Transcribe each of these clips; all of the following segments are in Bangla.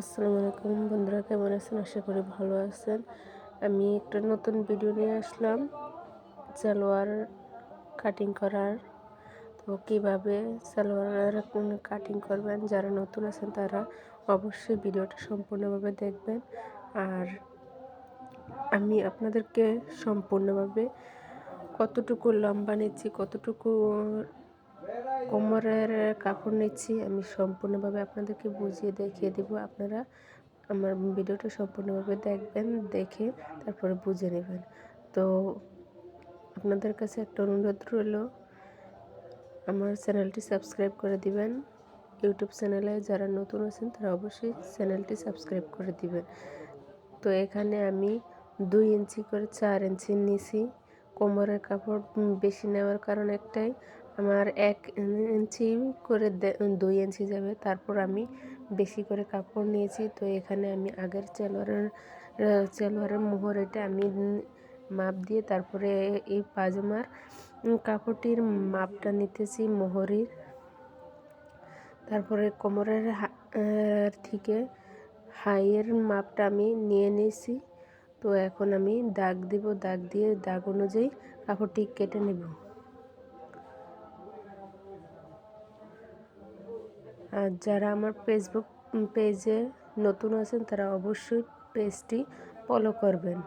আসসালামু আলাইকুম। বন্ধুরা কেমন আছেন? আশা করি ভালো আছেন। আমি একটা নতুন ভিডিও নিয়ে আসলাম। সালোয়ার কাটিং করার। তো কীভাবে সালোয়ার কাটিং করবেন? যারা নতুন আছেন তারা অবশ্যই ভিডিওটা সম্পূর্ণভাবে দেখবেন। আর আমি আপনাদেরকে সম্পূর্ণভাবে কতটুকু লম্বা নিচ্ছি, কতটুকু কোমরের কাপড় নিচ্ছি, আমি সম্পূর্ণভাবে আপনাদেরকে বুঝিয়ে দেখিয়ে দেব। আপনারা আমার ভিডিওটা সম্পূর্ণভাবে দেখবেন, দেখে তারপরে বুঝে নেবেন। তো আপনাদের কাছে একটা অনুরোধ রইল, আমার চ্যানেলটি সাবস্ক্রাইব করে দিবেন। ইউটিউব চ্যানেলে যারা নতুন আছেন, তারা অবশ্যই চ্যানেলটি সাবস্ক্রাইব করে দিবেন। তো এখানে আমি দুই ইঞ্চি করে চার ইঞ্চি নিছি। কোমরের কাপড় বেশি নেওয়ার কারণ একটাই আমার এক ইঞ্চি করে দুই ইঞ্চি যাবে। তারপর আমি বেশি করে কাপড় নিয়েছি। তো এখানে আমি আগের চেলোয়ারের চেলোয়ারের মোহর এটা আমি মাপ দিয়ে তারপরে এই পাজামার কাপড়টির মাপটা নিতেছি মোহরির। তারপরে কোমরের থেকে হাইয়ের মাপটা আমি নিয়ে নিয়েছি। তো এখন আমি দাগ দিব। দাগ দিয়ে দাগ অনুযায়ী কাপড়টি কেটে নেব। আর যারা আমার ফেসবুক পেজে নতুন আছেন, তারা অবশ্যই পেজটি ফলো করবেন।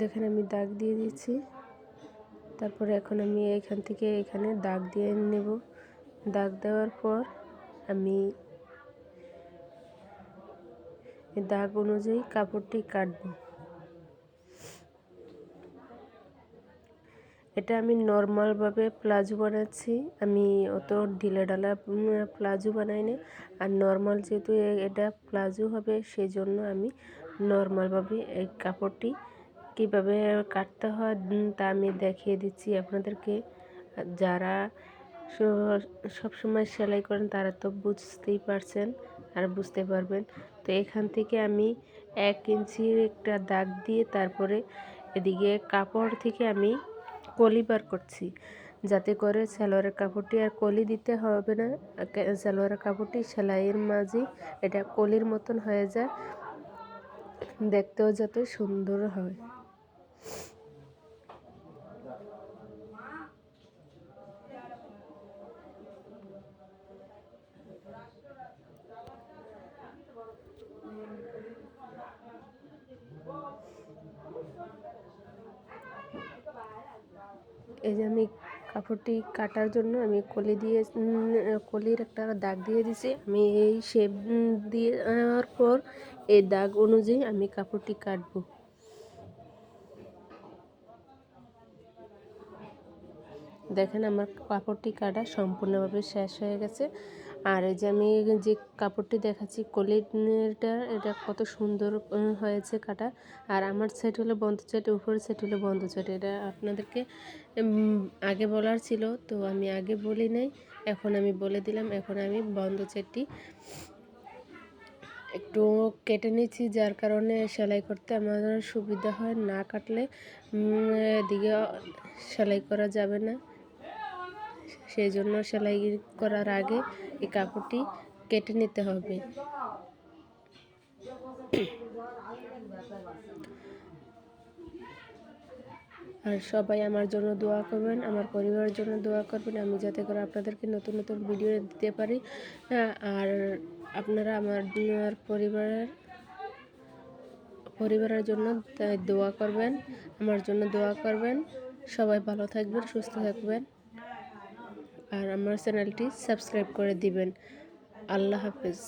দেখেন, আমি দাগ দিয়ে দিচ্ছি তারপরে এখন আমি এখান থেকে এখানে দাগ দিয়ে নেব। দাগ দেওয়ার পর আমি দাগ অনুযায়ী কাপড়টি কাটবো। এটা আমি নর্মালভাবে প্লাজো বানাচ্ছি। আমি অত ঢিলে ঢালা প্লাজো বানাই না আর নর্মাল যেহেতু এটা প্লাজো হবে সেই জন্য আমি নর্মালভাবে এই কাপড়টি কীভাবে কাটতে হয় তা আমি দেখিয়ে দিচ্ছি আপনাদেরকে। যারা সবসময় সেলাই করেন, তারা তো বুঝতেই পারছেন আর বুঝতে পারবেন। তো এখান থেকে আমি এক ইঞ্চির একটা দাগ দিয়ে তারপরে এদিকে কাপড় থেকে আমি কলি বার করছি। যাতে করে সালোয়ারের কাপড়টি আর কলি দিতে হবে না। সালোয়ারের কাপড়টি সেলাইয়ের মাঝে এটা কলির মতন হয়ে যায়। দেখতেও যাতে সুন্দর হয়। এই যে আমি কাপড়টি কাটার জন্য আমি কলি দিয়ে কলির একটা দাগ দিয়ে দিছি। আমি এই শেপ দিয়ে দেওয়ার পর এই দাগ অনুযায়ী আমি কাপড়টি কাটবো। দেখেন আমার কাপড়টি কাটা সম্পূর্ণভাবে শেষ হয়ে গেছে। আর এই যে আমি যে কাপড়টি দেখাচ্ছি কলিটা এটা কত সুন্দর হয়েছে কাটা। আর আমার সেট হলো বন্ধ সেট, উপরের সেট হলো বন্ধ সেট। এটা আপনাদেরকে আগে বলার ছিল, তো আমি আগে বলি নাই, এখন আমি বলে দিলাম, এখন আমি বন্ধ সেটটি একটু কেটে নিচ্ছি, যার কারণে সেলাই করতে আমার সুবিধা হয়, না কাটলে এদিকে সেলাই করা যাবে না। সেই জন্য সেলাই করার আগে এই কাপড়টি কেটে নিতে হবে। আর সবাই আমার জন্য দোয়া করবেন, আমার পরিবারের জন্য দোয়া করবেন। আমি যাতে করে আপনাদেরকে নতুন নতুন ভিডিও দিতে পারি। আর আপনারা আমার পরিবারের পরিবারের জন্য দোয়া করবেন, আমার জন্য দোয়া করবেন। সবাই ভালো থাকবেন, সুস্থ থাকবেন। আর আমার চ্যানেলটি সাবস্ক্রাইব করে দিবেন। আল্লাহ হাফেজ।